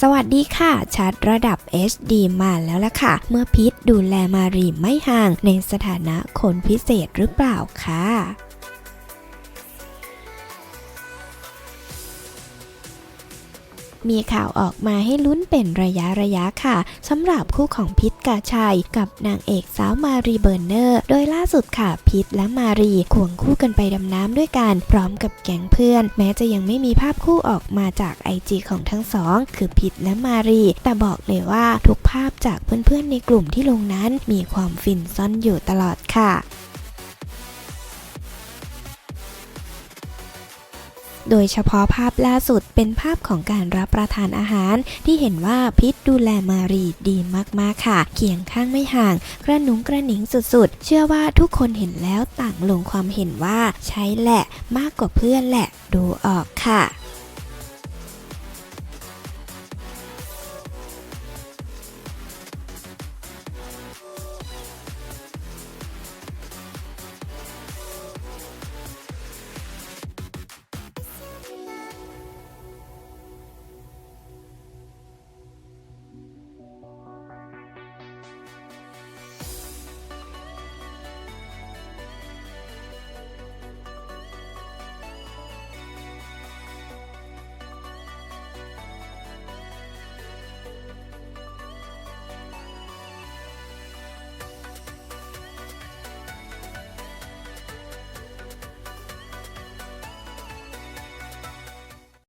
สวัสดีค่ะ ชัดระดับ HD มาแล้วล่ะค่ะ เมื่อพิษดูแลมารีไม่ห่างในสถานะคนพิเศษหรือเปล่าค่ะ มีข่าวออกมาให้ลุ้นเป็นระยะระยะค่ะสำหรับคู่ของพิษกาชัย กับนางเอกสาวมารีเบอร์เนอร์ โดยล่าสุดค่ะพิษและมารีควงคู่กันไปดำน้ำด้วยกัน พร้อมกับแก๊งเพื่อน แม้จะยังไม่มีภาพคู่ออกมาจากไอจีของทั้งสอง คือพิษและมารี แต่บอกเลยว่าทุกภาพจากเพื่อนๆในกลุ่มที่ลงนั้น มีความฟินซ่อนอยู่ตลอดค่ะ โดยเฉพาะภาพล่าสุดเป็นภาพของการรับประทานอาหาร ที่เห็นว่าพิษดูแลมารีดีมากๆค่ะ เคียงข้างไม่ห่าง กระหนุงกระหนิงสุดๆ เชื่อว่าทุกคนเห็นแล้วต่างลงความเห็นว่าใช้แหละมากกว่าเพื่อนแหละ ดูออกค่ะ